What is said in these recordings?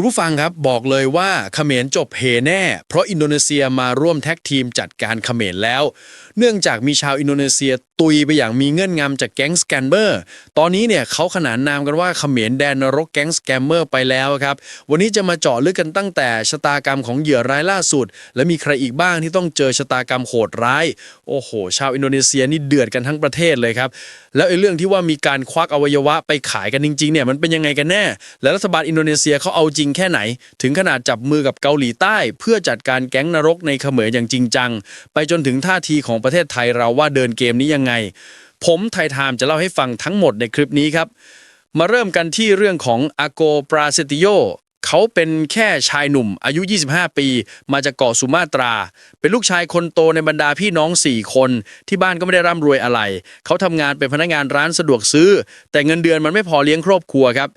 คุณผู้ฟังครับบอกเลยว่าเขมรจบเฮแน่ เพราะอินโดนีเซียมาร่วมแท็กทีมจัดการเขมรแล้ว เนื่องจากมีชาวอินโดนีเซียตุยไปอย่างมีเงื่อนงำจากแก๊งสแกมเมอร์ ตอนนี้เนี่ยเขาขนานนามกันว่าเขมรแดนนรกแก๊งสแกมเมอร์ไปแล้วครับ วันนี้จะมาเจาะลึกกันตั้งแต่ชะตากรรมของเหยื่อรายล่าสุด และมีใครอีกบ้างที่ต้องเจอชะตากรรมโหดร้าย โอ้โห ชาวอินโดนีเซียนี่เดือดกันทั้งประเทศเลยครับ แล้วไอ้เรื่องที่ว่ามีการควักอวัยวะไปขายกันจริงๆเนี่ยมันเป็นยังไงกันแน่ และรัฐบาลอินโดนีเซียเขาเอาจริงแค่ไหน ถึงขนาดจับมือกับเกาหลีใต้ เพื่อจัดการแก๊งนรกในเขมรอย่างจริงจัง ไปจนถึงท่าทีของประเทศไทยเราว่าเดินเกมนี้ยังไง ผมไทยไทม์จะเล่าให้ฟังทั้งหมดในคลิปนี้ครับ มาเริ่มกันที่เรื่องของอาโกปราเซติโยเขาเป็นแค่ชายหนุ่มอายุ 25 ปี มาจากเกาะสุมาตรา เป็นลูกชายคนโตในบรรดาพี่น้อง 4 คน ที่บ้านก็ไม่ได้ร่ำรวยอะไร เขาทำงานเป็นพนักงานร้านสะดวกซื้อ แต่เงินเดือนมันไม่พอเลี้ยงครอบครัวครับ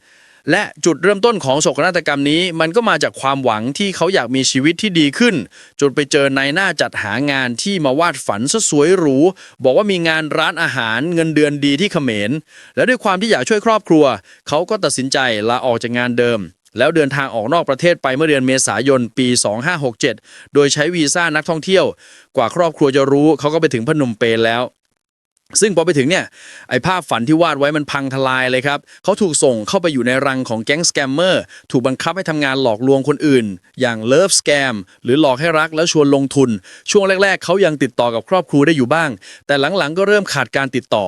และจุดเริ่มต้นของโศกนาฏกรรมนี้ มันก็มาจากความหวังที่เขาอยากมีชีวิตที่ดีขึ้น จนไปเจอนายหน้าจัดหางานที่มาวาดฝันซะสวยหรู บอกว่ามีงานร้านอาหารเงินเดือนดีที่เขมร และด้วยความที่อยากช่วยครอบครัว เขาก็ตัดสินใจลาออกจากงานเดิม แล้วเดินทางออกนอกประเทศไปเมื่อเดือนเมษายนปี 2567 โดยใช้วีซ่านักท่องเที่ยว กว่าครอบครัวจะรู้เขาก็ไปถึงพนมเปญแล้ว ซึ่งพอไปถึงเนี่ยไอภาพฝันที่วาดไว้มันพังทลายเลยครับเขาถูกส่งเข้าไปอยู่ในรังของแก๊งสแกมเมอร์ถูกบังคับให้ทำงานหลอกลวงคนอื่น อย่างเลิฟสแกมหรือหลอกให้รักแล้วชวนลงทุน ช่วงแรกๆ เขายังติดต่อกับครอบครัวได้อยู่บ้าง แต่หลังๆก็เริ่มขาดการติดต่อ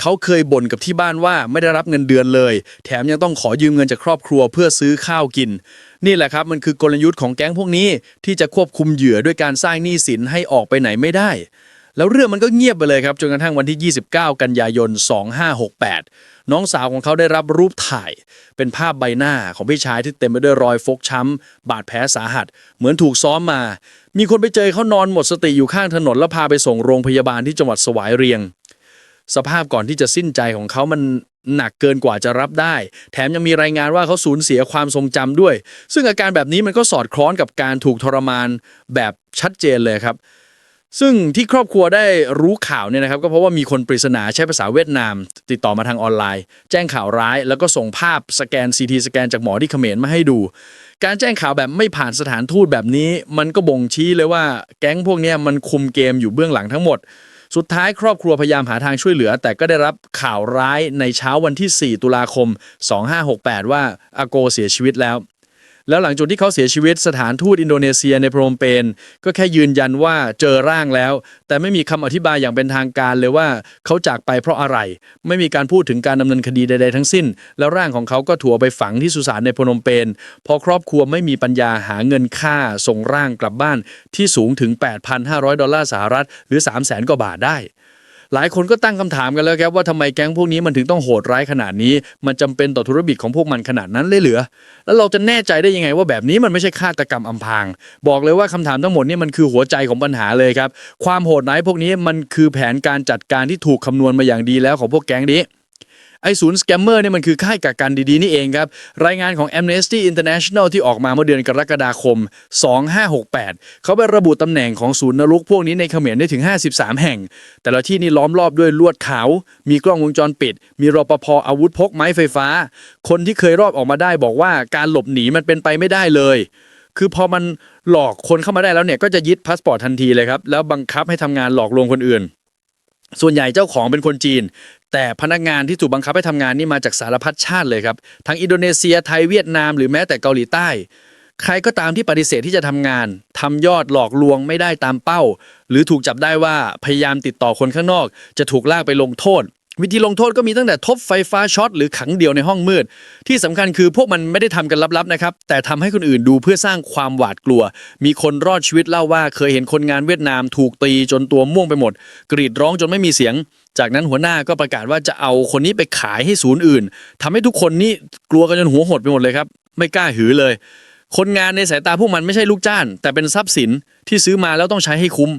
เขาเคยบ่นกับที่บ้านว่าไม่ได้รับเงินเดือนเลย แถมยังต้องขอยืมเงินจากครอบครัวเพื่อซื้อข้าวกินนี่แหละครับมันคือกลยุทธ์ของแก๊งพวกนี้ที่จะควบคุมเหยื่อด้วยการสร้างหนี้สินให้ออกไปไหนไม่ได้ แล้วเรื่องมันก็เงียบไปเลยครับจนกระทั่งวันที่ 29 กันยายน 2568 น้องสาวของเขาได้รับรูปถ่าย เป็นภาพใบหน้าของพี่ชายที่เต็มไปด้วยรอยฟกช้ำ บาดแผลสาหัส เหมือนถูกซ้อมมา มีคนไปเจอเขานอนหมดสติอยู่ข้างถนนแล้วพาไปส่งโรงพยาบาลที่จังหวัดสวายเรียง สภาพก่อนที่จะสิ้นใจของเขามันหนักเกินกว่าจะรับได้ แถมยังมีรายงานว่าเขาสูญเสียความทรงจำด้วย ซึ่งอาการแบบนี้มันก็สอดคล้องกับการถูกทรมานแบบชัดเจนเลยครับ ซึ่งที่ครอบครัวได้รู้ข่าวเนี่ยนะครับก็เพราะว่ามีคนปริศนาใช้ภาษาเวียดนาม ติดต่อมาทางออนไลน์ แจ้งข่าวร้าย แล้วก็ส่งภาพสแกนซีทีสแกนจากหมอที่เขมรมาให้ดู การแจ้งข่าวแบบไม่ผ่านสถานทูตแบบนี้ มันก็บ่งชี้เลยว่าแก๊งพวกนี้มันคุมเกมอยู่เบื้องหลังทั้งหมด สุดท้ายครอบครัวพยายามหาทางช่วยเหลือ แต่ก็ได้รับข่าวร้ายในเช้าวันที่ 4 ตุลาคม 2568 ว่าอาโกเสียชีวิตแล้ว แล้วหลังจากที่เขาเสียชีวิตสถานทูตอินโดนีเซียในพรมเปญก็แค่ยืนยันว่าเจอร่างแล้ว แต่ไม่มีคำอธิบายอย่างเป็นทางการเลยว่าเขาจากไปเพราะอะไร ไม่มีการพูดถึงการดำเนินคดีใดๆทั้งสิ้น แล้วร่างของเขาก็ถูกเอาไปฝังที่สุสานในพนมเปญพอครอบครัวไม่มีปัญญาหาเงินค่าส่งร่างกลับบ้านที่สูงถึง 8,500 ดอลลาร์สหรัฐหรือ 3 0 0แสนกว่าบาทได้ หลายคนก็ตั้งคำถามกันแล้วครับว่าทำไมแก๊งพวกนี้มันถึงต้องโหดร้ายขนาดนี้ มันจำเป็นต่อธุรกิจของพวกมันขนาดนั้นเลยเหรือ แล้วเราจะแน่ใจได้ยังไงว่าแบบนี้มันไม่ใช่ฆาตกรรมอำพราง บอกเลยว่าคำถามทั้งหมดนี่มันคือหัวใจของปัญหาเลยครับ ความโหดร้ายพวกนี้มันคือแผนการจัดการที่ถูกคำนวณมาอย่างดีแล้วของพวกแก๊งนี้ ไอศูนย์สแกมเมอร์เนี่ยมันคือค่ายกักกันดีๆนี่เองครับ รายงานของ Amnesty International ที่ออกมาเมื่อเดือนกรกฎาคม 2568 เขาไประบุตำแหน่งของศูนย์นรกพวกนี้ในเขมรได้ถึง 53 แห่ง แต่ละที่นี่ล้อมรอบด้วยลวดขาว มีกล้องวงจรปิด มีรปภอาวุธพกไม้ไฟฟ้า คนที่เคยรอดออกมาได้บอกว่าการหลบหนีมันเป็นไปไม่ได้เลยคือพอมันหลอกคนเข้ามาได้แล้วเนี่ยก็จะยึดพาสปอร์ตทันทีเลยครับ แล้วบังคับให้ทำงานหลอกลวงคนอื่น ส่วนใหญ่เจ้าของเป็นคนจีน แต่พนักงานที่ถูกบังคับให้ทำงานนี่มาจากสารพัดชาติเลยครับทั้งอินโดนีเซียไทยเวียดนามหรือแม้แต่เกาหลีใต้ ใครก็ตามที่ปฏิเสธที่จะทำงานทำยอดหลอกลวงไม่ได้ตามเป้า หรือถูกจับได้ว่าพยายามติดต่อคนข้างนอก จะถูกลากไปลงโทษ วิธีลงโทษก็มีตั้งแต่ทบไฟฟ้าช็อตหรือขังเดียวในห้องมืด ที่สำคัญคือพวกมันไม่ได้ทำกันลับๆนะครับ แต่ทำให้คนอื่นดูเพื่อสร้างความหวาดกลัว มีคนรอดชีวิตเล่าว่าเคยเห็นคนงานเวียดนามถูกตีจนตัวม่วงไปหมด กรีดร้องจนไม่มีเสียง จากนั้นหัวหน้าก็ประกาศว่าจะเอาคนนี้ไปขายให้ศูนย์อื่นทำให้ทุกคนนี่กลัวกันจนหัวหดไปหมดเลยครับ ไม่กล้าหือเลย คนงานในสายตาพวกมันไม่ใช่ลูกจ้างแต่เป็นทรัพย์สินที่ซื้อมาแล้วต้องใช้ให้คุ้ม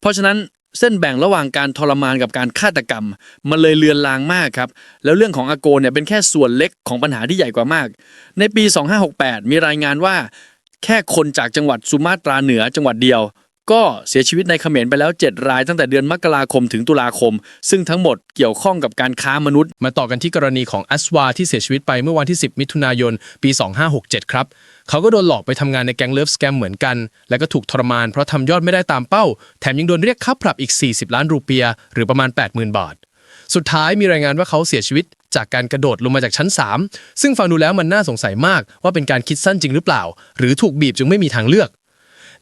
เพราะฉะนั้น เส้นแบ่งระหว่างการทรมานกับการฆาตกรรม มันเลยเลือนลางมากครับ แล้วเรื่องของอาโกเนี่ยเป็นแค่ส่วนเล็กของปัญหาที่ใหญ่กว่ามาก ในปี 2568 มีรายงานว่า แค่คนจากจังหวัดสุมาตราเหนือจังหวัดเดียว ก็เสียชีวิตในเขมรไปแล้ว 7 รายตั้งแต่เดือนมกราคมถึงตุลาคม ซึ่งทั้งหมดเกี่ยวข้องกับการค้ามนุษย์ มาต่อกันที่กรณีของอัสวาที่เสียชีวิตไปเมื่อวันที่ 10 มิถุนายน ปี 2567 ครับ เขาก็โดนหลอกไปทำงานในแก๊งเลิฟสแกมเหมือนกัน แล้วก็ถูกทรมานเพราะทำยอดไม่ได้ตามเป้า แถมยังโดนเรียกค่าปรับอีก 40 ล้านรูเปีย หรือประมาณ 80,000 บาท สุดท้ายมีรายงานว่าเขาเสียชีวิตจากการกระโดดลงมาจากชั้น 3 ซึ่งฟังดูแล้วมันน่าสงสัยมากว่าเป็นการคิดสั้นจริงหรือเปล่า หรือถูกบีบจึงไม่มีทางเลือก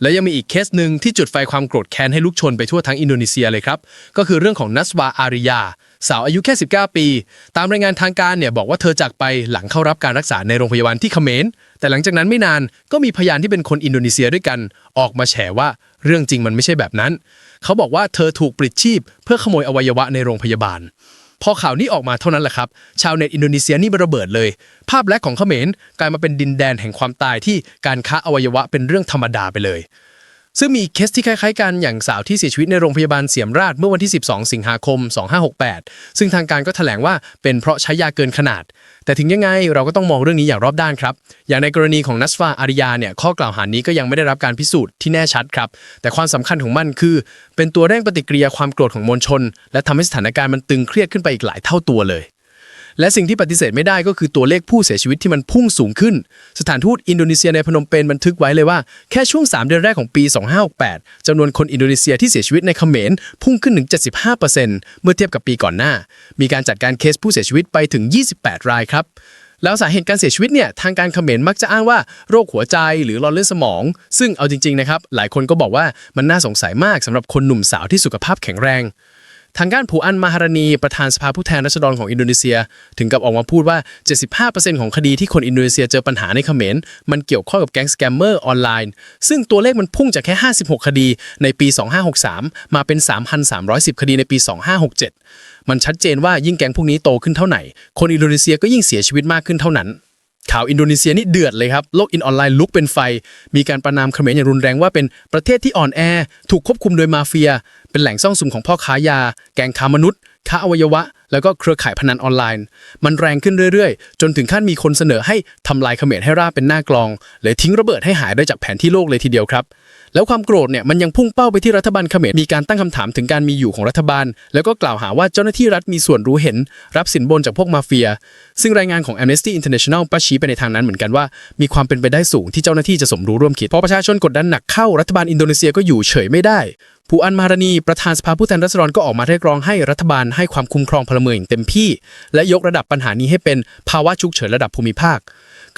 และยังมีอีกเคสหนึ่งที่จุดไฟความโกรธแค้นให้ลุกชนไปทั่วทั้งอินโดนีเซียเลยครับ ก็คือเรื่องของนัสวาอาริยา สาวอายุแค่ 19 ปี ตามรายงานทางการเนี่ยบอกว่าเธอจากไปหลังเข้ารับการรักษาในโรงพยาบาลที่เขมร แต่หลังจากนั้นไม่นานก็มีพยานที่เป็นคนอินโดนีเซียด้วยกัน ออกมาแฉว่าเรื่องจริงมันไม่ใช่แบบนั้น เขาบอกว่าเธอถูกปลิดชีพ เพื่อขโมยอวัยวะในโรงพยาบาล พอข่าวนี้ออกมาเท่านั้นแหละครับ ชาวเน็ตอินโดนีเซียนี่ระเบิดเลย ภาพแลกของเขมรกลายมาเป็นดินแดนแห่งความตายที่การค้าอวัยวะเป็นเรื่องธรรมดาไปเลย ซึ่งมีอีกเคสที่คล้ายๆกันอย่างสาวที่เสียชีวิตในโรงพยาบาลเสียมราชเมื่อวันที่ 12 สิงหาคม 2568 ซึ่งทางการก็แถลงว่าเป็นเพราะใช้ยาเกินขนาด แต่ถึงยังไงเราก็ต้องมองเรื่องนี้อย่างรอบด้านครับ อย่างในกรณีของนัสฟาอาริยาเนี่ยข้อกล่าวหานี้ก็ยังไม่ได้รับการพิสูจน์ที่แน่ชัดครับ แต่ความสำคัญของมันคือ เป็นตัวเร่งปฏิกิริยาความโกรธของมวลชน และทำให้สถานการณ์มันตึงเครียดขึ้นไปอีกหลายเท่าตัวเลย และสิ่งที่ปฏิเสธไม่ได้ก็คือตัวเลขผู้เสียชีวิตที่มันพุ่งสูงขึ้น สถานทูตอินโดนีเซียในพนมเปญบันทึกไว้เลยว่าแค่ช่วง 3 เดือนแรกของปี 2568จำนวนคนอินโดนีเซียที่เสียชีวิตในเขมรพุ่งขึ้นถึง 75%เมื่อเทียบกับปีก่อนหน้า มีการจัดการเคสผู้เสียชีวิตไปถึง 28 รายครับแล้วสาเหตุการเสียชีวิตเนี่ยทางการเขมรมักจะอ้างว่าโรคหัวใจหรือหลอดเลือดสมอง ซึ่งเอาจริงๆนะครับหลายคนก็บอกว่ามันน่าสงสัยมากสำหรับคนหนุ่มสาวที่สุขภาพแข็งแรง ทางด้านผูอันมาฮารานีประธานสภาผู้แทนราษฎรของอินโดนีเซีย ถึงกับออกมาพูดว่า 75%ของคดีที่คนอินโดนีเซียเจอปัญหาในเขมรมันเกี่ยวข้องกับแก๊งสแกมเมอร์ออนไลน์ ซึ่งตัวเลขมันพุ่งจากแค่ 56 คดีในปี 2563 มาเป็น 3,310 คดีในปี 2567 มันชัดเจนว่ายิ่งแก๊งพวกนี้โตขึ้นเท่าไหร่ คนอินโดนีเซียก็ยิ่งเสียชีวิตมากขึ้นเท่านั้น ข่าวอินโดนีเซียนี่เดือดเลยครับ โลกอินออนไลน์ลุกเป็นไฟ มีการประนามเขมรอย่างรุนแรงว่าเป็นประเทศที่อ่อนแอ ถูกควบคุมโดยมาเฟีย เป็นแหล่งซ่องสุมของพ่อค้ายา แก๊งค้ามนุษย์ ค้าอวัยวะ แล้วก็เครือข่ายพนันออนไลน์ มันแรงขึ้นเรื่อยๆ จนถึงขั้นมีคนเสนอให้ทำลายเขมรให้ราบเป็นหน้ากลองเลยทิ้งระเบิดให้หายได้จากแผนที่โลกเลยทีเดียวครับ แล้วความโกรธเนี่ยมันยังพุ่งเป้าไปที่รัฐบาลเขมรมีการตั้งคำถามถึงการมีอยู่ของรัฐบาล แล้วก็กล่าวหาว่าเจ้าหน้าที่รัฐมีส่วนรู้เห็น รับสินบนจากพวกมาเฟีย ซึ่งรายงานของ Amnesty International ก็ชี้ไปในทางนั้นเหมือนกันว่า มีความเป็นไปได้สูงที่เจ้าหน้าที่จะสมรู้ร่วมคิดพอประชาชนกดดันหนักเข้ารัฐบาลอินโดนีเซียก็อยู่เฉยไม่ได้ผู้อันมารานีประธานสภาผู้แทนราษฎรก็ออกมาเรียกร้องให้รัฐบาลให้ความคุ้มครองพลเมืองอย่างเต็มที่ และยกระดับปัญหานี้ให้เป็นภาวะฉุกเฉินระดับภูมิภาค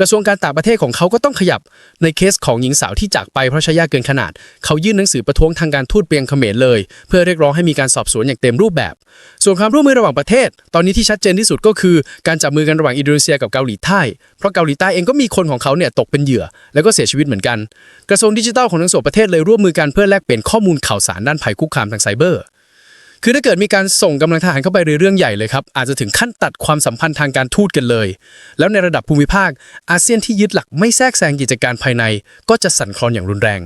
กระทรวงการต่างประเทศของเขาก็ต้องขยับ ในเคสของหญิงสาวที่จากไปเพราะใช้ยาเกินขนาด เขายื่นหนังสือประท้วงทางการทูตเปียงเขมรเลย เพื่อเรียกร้องให้มีการสอบสวนอย่างเต็มรูปแบบ ส่วนความร่วมมือระหว่างประเทศ ตอนนี้ที่ชัดเจนที่สุดก็คือ การจับมือกันระหว่างอินโดนีเซียกับเกาหลีใต้เพราะเกาหลีใต้เองก็มีคนของเขาเนี่ยตกเป็นเหยื่อ แล้วก็เสียชีวิตเหมือนกัน กระทรวงดิจิทัลของทั้งสองประเทศเลยร่วมมือกันเพื่อแลกเปลี่ยนข้อมูลข่าวสารด้านภัยคุกคามทางไซเบอร์ คือถ้าเกิดมีการส่งกำลังทหารเข้าไปในเรื่องใหญ่เลยครับอาจจะถึงขั้นตัดความสัมพันธ์ทางการทูตกันเลย แล้วในระดับภูมิภาค อาเซียนที่ยึดหลักไม่แทรกแซงกิจการภายใน ก็จะสั่นคลอนอย่างรุนแรง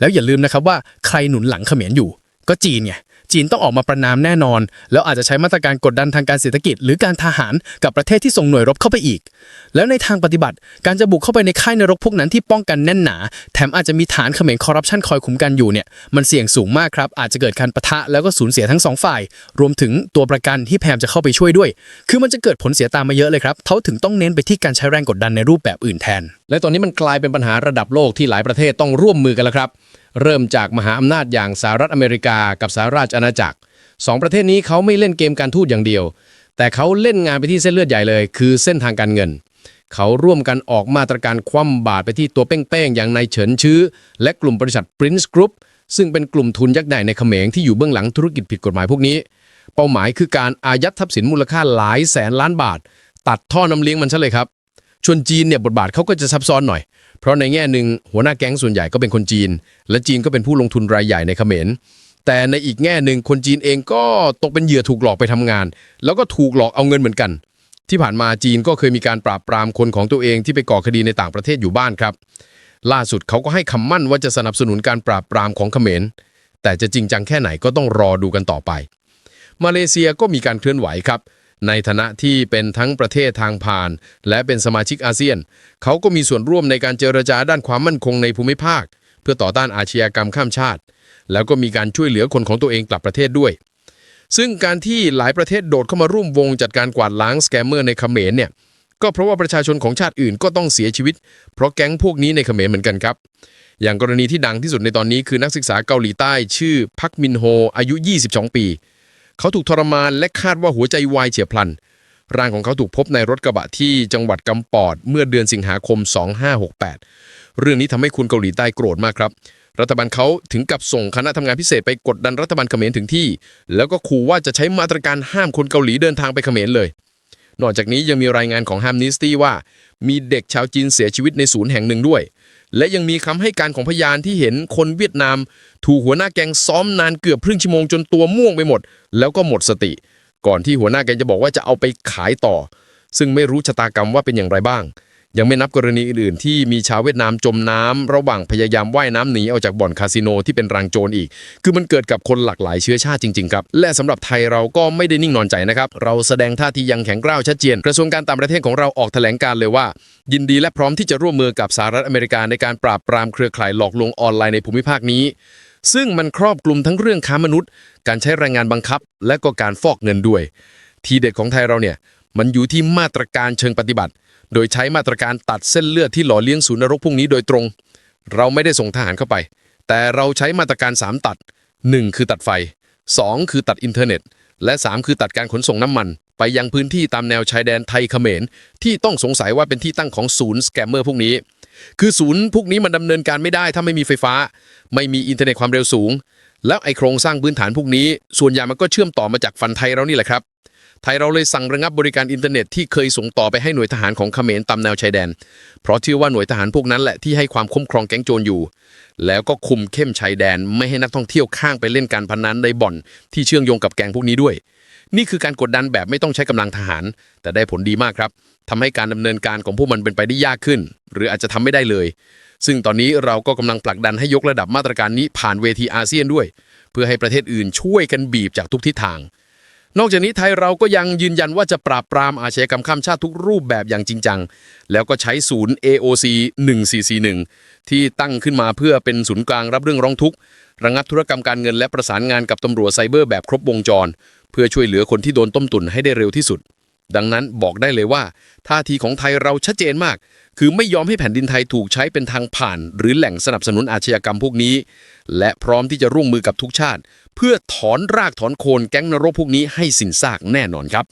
แล้วอย่าลืมนะครับว่าใครหนุนหลังเขมรอยู่ ก็จีนไงจีนต้องออกมาประนามแน่นอน แล้วอาจจะใช้มาตรการกดดันทางการเศรษฐกิจ หรือการทหารกับประเทศที่ส่งหน่วยรบเข้าไปอีก แล้วในทางปฏิบัติ การจะบุกเข้าไปในค่ายนรกพวกนั้นที่ป้องกันแน่นหนา แถมอาจจะมีฐานเขมรคอร์รัปชันคอยคุมกันอยู่เนี่ยมันเสี่ยงสูงมากครับ อาจจะเกิดการประทะแล้วก็สูญเสียทั้งสองฝ่าย รวมถึงตัวประกันที่แพมจะเข้าไปช่วยด้วย คือมันจะเกิดผลเสียตามมาเยอะเลยครับเขาถึงต้องเน้นไปที่การใช้แรงกดดันในรูปแบบอื่นแทน และตอนนี้มันกลายเป็นปัญหาระดับโลกที่หลายประเทศต้องร่วมมือกันแล้วครับ เริ่มจากมหาอำนาจอย่างสหรัฐอเมริกากับสหราชอาณาจักรสองประเทศนี้เขาไม่เล่นเกมการทูตอย่างเดียว แต่เขาเล่นงานไปที่เส้นเลือดใหญ่เลย คือเส้นทางการเงิน เขาร่วมกันออกมาตรการคว่ำบาตรไปที่ตัวเป้งๆ อย่างนายเฉินชื้อ และกลุ่มบริษัท Prince Group ซึ่งเป็นกลุ่มทุนยักษ์ใหญ่ในเขมรที่อยู่เบื้องหลังธุรกิจผิดกฎหมายพวกนี้ เป้าหมายคือการอายัดทรัพย์สินมูลค่าหลายแสนล้านบาท ตัดท่อน้ำเลี้ยงมันซะเลยครับ ชวนจีนเนี่ยบทบาทเขาก็จะซับซ้อนหน่อย เพราะในแง่หนึ่งหัวหน้าแก๊งส่วนใหญ่ก็เป็นคนจีน และจีนก็เป็นผู้ลงทุนรายใหญ่ในเขมร แต่ในอีกแง่หนึ่งคนจีนเองก็ตกเป็นเหยื่อถูกหลอกไปทำงาน แล้วก็ถูกหลอกเอาเงินเหมือนกัน ที่ผ่านมาจีนก็เคยมีการปราบปรามคนของตัวเองที่ไปก่อคดีในต่างประเทศอยู่บ้านครับ ล่าสุดเขาก็ให้คำมั่นว่าจะสนับสนุนการปราบปรามของเขมร แต่จะจริงจังแค่ไหนก็ต้องรอดูกันต่อไป มาเลเซียก็มีการเคลื่อนไหวครับ ในฐานะที่เป็นทั้งประเทศทางผ่าน และเป็นสมาชิกอาเซียน เขาก็มีส่วนร่วมในการเจรจาด้านความมั่นคงในภูมิภาค เพื่อต่อต้านอาชญากรรมข้ามชาติ แล้วก็มีการช่วยเหลือคนของตัวเองกลับประเทศด้วย ซึ่งการที่หลายประเทศโดดเข้ามาร่วมวงจัดการกวาดล้างสแกมเมอร์ในเขมรเนี่ยก็เพราะว่าประชาชนของชาติอื่นก็ต้องเสียชีวิต เพราะแก๊งพวกนี้ในเขมรเหมือนกันครับ อย่างกรณีที่ดังที่สุดในตอนนี้คือนักศึกษาเกาหลีใต้ชื่อพักมินโฮอายุ 22 ปี เขาถูกทรมานและคาดว่าหัวใจวายเฉียบพลัน ร่างของเขาถูกพบในรถกระบะที่จังหวัดกำปอดเมื่อเดือนสิงหาคม 2568 เรื่องนี้ทำให้คุณเกาหลีใต้โกรธมากครับ รัฐบาลเขาถึงกับส่งคณะทำงานพิเศษไปกดดันรัฐบาลเขมรถึงที่ แล้วก็ขู่ว่าจะใช้มาตรการห้ามคนเกาหลีเดินทางไปเขมรเลย นอกจากนี้ยังมีรายงานของ a ฮมนิสตี้ว่า มีเด็กชาวจีนเสียชีวิตในศูนย์แห่งหนึ่งด้วย และยังมีคำให้การของพยานที่เห็นคนเวียดนาม ถูกหัวหน้าแก๊งซ้อมนานเกือบครึ่งชั่วโมงจนตัวม่วงไปหมด แล้วก็หมดสติ ก่อนที่หัวหน้าแก๊งจะบอกว่าจะเอาไปขายต่อ ซึ่งไม่รู้ชะตากรรมว่าเป็นอย่างไรบ้าง ยังไม่นับกรณีอื่นๆ ที่มีชาวเวียดนามจมน้ำระหว่างพยายามว่ายน้ำหนีออกจากบ่อนคาสิโนที่เป็นรังโจรอีก คือมันเกิดกับคนหลากหลายเชื้อชาติจริงๆครับ และสำหรับไทยเราก็ไม่ได้นิ่งนอนใจนะครับ เราแสดงท่าทียังแข็งกร้าวชัดเจน กระทรวงการต่างประเทศของเราออกแถลงการเลยว่า ยินดีและพร้อมที่จะร่วมมือกับสหรัฐอเมริกาในการปราบปรามเครือข่ายหลอกลวงออนไลน์ในภูมิภาคนี้ ซึ่งมันครอบคลุมทั้งเรื่องค้ามนุษย์ การใช้แรงงานบังคับ และก็การฟอกเงินด้วย ทีเด็ดของไทยเราเนี่ยมันอยู่ที่มาตรการเชิงปฏิบัติ โดยใช้มาตรการตัดเส้นเลือดที่หล่อเลี้ยงศูนย์นรกพวกนี้โดยตรง เราไม่ได้ส่งทหารเข้าไป แต่เราใช้มาตรการ 3 ตัด 1 คือตัดไฟ 2 คือตัดอินเทอร์เน็ต และ 3 คือตัดการขนส่งน้ำมัน ไปยังพื้นที่ตามแนวชายแดนไทยเขมร ที่ต้องสงสัยว่าเป็นที่ตั้งของศูนย์สแกมเมอร์พวกนี้ คือศูนย์พวกนี้มันดำเนินการไม่ได้ถ้าไม่มีไฟฟ้า ไม่มีอินเทอร์เน็ตความเร็วสูง แล้วไอโครงสร้างพื้นฐานพวกนี้ ส่วนใหญ่มันก็เชื่อมต่อมาจากฟันไทยเรานี่แหละครับ ไทยเราเลยสั่งระงับบริการอินเทอร์เน็ตที่เคยส่งต่อไปให้หน่วยทหารของเขมรตามแนวชายแดน เพราะเชื่อว่าหน่วยทหารพวกนั้นแหละที่ให้ความคุ้มครองแก๊งโจรอยู่ แล้วก็คุมเข้มชายแดนไม่ให้นักท่องเที่ยวข้างไปเล่นการพนันในบ่อน ที่เชื่อมโยงกับแก๊งพวกนี้ด้วย นี่คือการกดดันแบบไม่ต้องใช้กำลังทหาร แต่ได้ผลดีมากครับทำให้การดำเนินการของพวกมันเป็นไปได้ยากขึ้น หรืออาจจะทำไม่ได้เลย ซึ่งตอนนี้เราก็กำลังผลักดันให้ยกระดับมาตรการนี้ผ่านเวทีอาเซียนด้วย เพื่อให้ประเทศอื่นช่วยกันบีบจากทุกทิศทาง นอกจากนี้ไทยเราก็ยังยืนยันว่าจะปราบปรามอาชญากรรมข้ามชาติทุกรูปแบบอย่างจริงจัง แล้วก็ใช้ศูนย์ AOC 1441 ที่ตั้งขึ้นมาเพื่อเป็นศูนย์กลางรับเรื่องร้องทุกข์ระงับธุรกรรมการเงินและประสานงานกับตำรวจไซเบอร์แบบครบวงจร เพื่อช่วยเหลือคนที่โดนต้มตุนให้ได้เร็วที่สุด ดังนั้นบอกได้เลยว่าท่าทีของไทยเราชัดเจนมาก คือไม่ยอมให้แผ่นดินไทยถูกใช้เป็นทางผ่าน หรือแหล่งสนับสนุนอาชญากรรมพวกนี้ และพร้อมที่จะร่วมมือกับทุกชาติ เพื่อถอนรากถอนโคนแก๊งนรกพวกนี้ให้สิ้นซากแน่นอนครับ